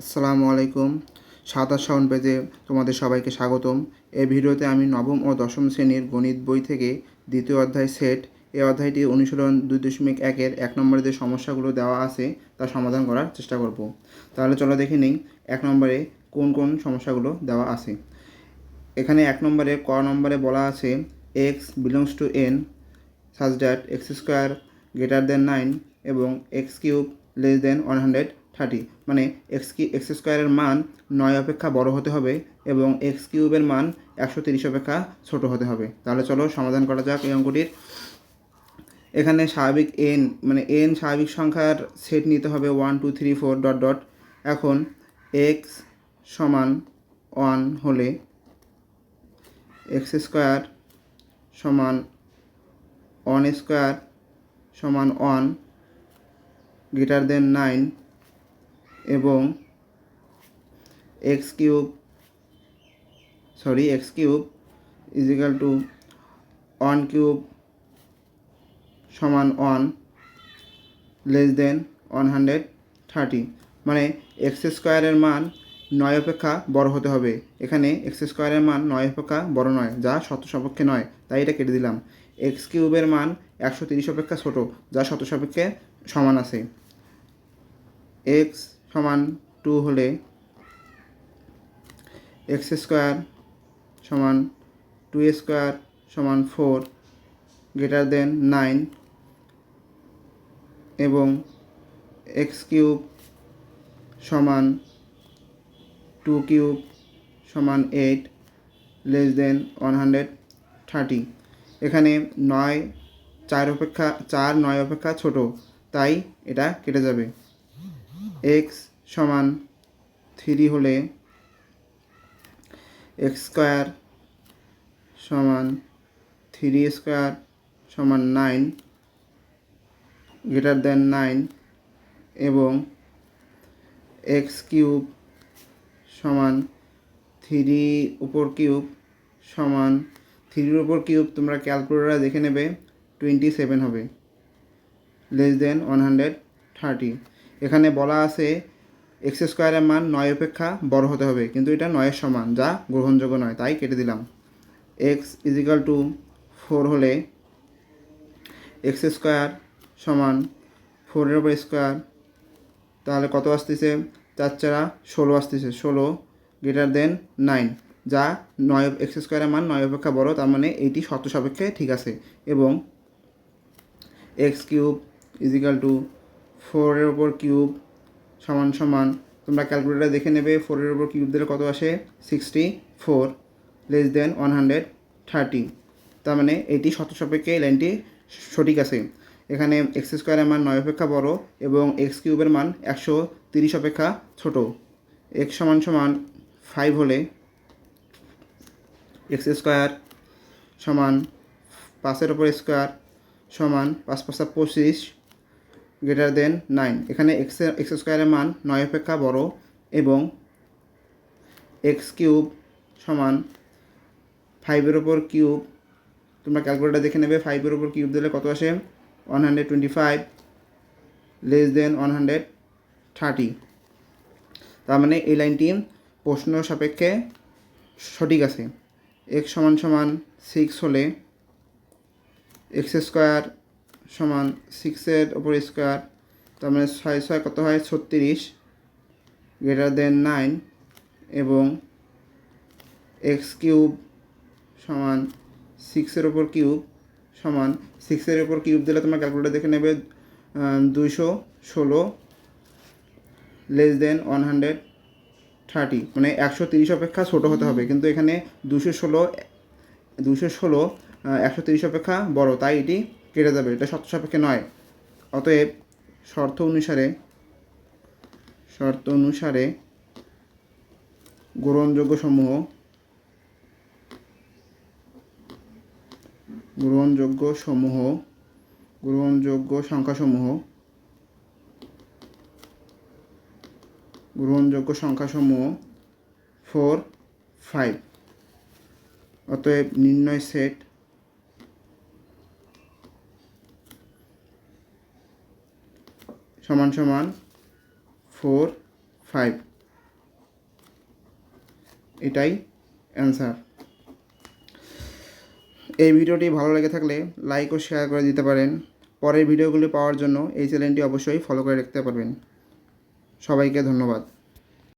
আসসালামু আলাইকুম। সাতাশ সাউন্ড পেজে তোমাদের সবাইকে স্বাগতম। এই ভিডিওতে আমি নবম ও দশম শ্রেণির গণিত বই থেকে দ্বিতীয় অধ্যায় সেট, এই অধ্যায়টি অনুশীলন দুই দশমিক একের এক নম্বরে যে সমস্যাগুলো দেওয়া আছে তা সমাধান করার চেষ্টা করব। তাহলে চলো দেখে নিই, এক নম্বরে কোন কোন সমস্যাগুলো দেওয়া আছে। এখানে এক নম্বরে, ক নম্বরে বলা আছে x belongs to N such that x square greater than nine এবং x cube less than one hundred thirty মানে এক্স কি এক্স স্কোয়ারের মান নয় অপেক্ষা বড় হতে হবে এবং এক্স কিউবের মান একশো তিরিশ অপেক্ষা ছোট হতে হবে। তাহলে চলো সমাধান করা যাক এই অঙ্কটির। এখানে স্বাভাবিক এন মানে এন স্বাভাবিক সংখ্যার সেট নিতে হবে one two three four dot dot এখন এক্স সমান ওয়ান হলে এক্স স্কোয়ার সমান ওয়ান স্কোয়ার সমান ওয়ান গ্রেটার দেন নাইন এবং x cube sorry x cube is equal to one cube সমান one less than one hundred thirty মানে x স্কোয়ারের মান নয় অপেক্ষা বড় হতে হবে। এখানে এক্স স্কোয়ারের মান নয় অপেক্ষা বড় নয়, যা শত সাপেক্ষে নয়, তাই এটা কেটে দিলাম। এক্স কিউবের মান একশো তিরিশ অপেক্ষা ছোট, যা শত সাপেক্ষে সমান আছে। এক্স সমান টু হলে এক্স স্কোয়ার সমান টু স্কোয়ার সমান ফোর গ্রেটার দেন নাইন এবং এক্স কিউব সমান টু কিউব সমান eight less than one hundred thirty এখানে নয়, চার অপেক্ষা, চার নয় অপেক্ষা ছোট, তাই এটা কেটে যাবে। এক্স সমান থ্রি হলে এক্স স্কোয়ার সমান থ্রি স্কোয়ার সমান নাইন গ্রেটার দেন নাইন এবং এক্স কিউব সমান থ্রি উপর কিউব সমান থ্রির উপর কিউব তোমরা ক্যালকুলেটারে দেখে নেবে টোয়েন্টি সেভেন হবে less than one hundred thirty এখানে বলা আছে এক্স স্কোয়ারের মান নয় অপেক্ষা বড় হতে হবে, কিন্তু এটা নয়ের সমান, যা গ্রহণযোগ্য নয়, তাই কেটে দিলাম। X is equal to four হলে এক্স স্কোয়ার সমান ফোরের ওপর স্কোয়ার, তাহলে কত আসতেছে? চার চারা ষোলো আসতেছে, ষোলো গ্রেটার দেন নাইন যা নয় এক্স স্কোয়ারের মান নয় অপেক্ষা বড়, তার মানে এইটি শর্ত সাপেক্ষে ঠিক আছে। এবং এক্স কিউব ইজিক্যাল টু ফোরের ওপর কিউব সমান সমান। তোমরা ক্যালকুলেটার দেখে নেবে, ফোরের ওপর কিউব দিলে কত আসে? Sixty four less than one hundred thirty তার মানে এইটি শত সাপেক্ষে লাইনটি সঠিক আছে। এখানে এক্স স্কোয়ারের মান নয় অপেক্ষা বড় এবং এক্স কিউবের মান একশো তিরিশ অপেক্ষা ছোট। এক্স সমান সমান ফাইভ হলে এক্স স্কোয়ার সমান পাঁচের ওপর স্কোয়ার সমান পাঁচ পাঁচটা পঁচিশ গ্রেটার দেন নাইন এখানে এক্স এক্স স্কোয়ারের মান নয় অপেক্ষা বড় এবং এক্স কিউব সমান ফাইভের ওপর কিউব তোমরা ক্যালকুলেটার দেখে নেবে ফাইভের ওপর কিউব দিলে কত আসে? One hundred twenty five less than one hundred thirty তার মানে এই লাইনটি প্রশ্ন সাপেক্ষে সঠিক আছে। এক্স সমান সমান সিক্স হলে এক্স স্কোয়ার সমান সিক্সের ওপর স্কোয়ার তার মানে ছয় ছয় কত হয়? ছত্রিশ গ্রেটার দেন নাইন এবং এক্স কিউব সমান সিক্সের ওপর কিউব সমান সিক্সের ওপর কিউব দিলে তোমার ক্যালকুলেটার দেখে নেবে দুইশো ষোলো less than one hundred thirty মানে একশো তিরিশ অপেক্ষা ছোটো হতে হবে। কিন্তু এখানে দুশো ষোলো দুশো ষোলো একশো তিরিশ অপেক্ষা বড়, তাই এটি কেটে যাবে, এটা শর্ত সাপেক্ষে নয়। অতএব শর্ত অনুসারে শর্ত অনুসারে গ্রহণযোগ্য সমূহ গ্রহণযোগ্য সমূহ, গ্রহণযোগ্য সংখ্যাসমূহ গ্রহণযোগ্য সংখ্যাসমূহ ফোর ফাইভ অতএব নির্ণয় সেট সমান সমান ফোর, ফাইভ। এটাই অ্যান্সার। এই ভিডিওটি ভালো লেগে থাকলে লাইক ও শেয়ার করে দিতে পারেন। পরের ভিডিওগুলি পাওয়ার জন্য এই চ্যানেলটি অবশ্যই ফলো করে রাখতে পারবেন। সবাইকে ধন্যবাদ।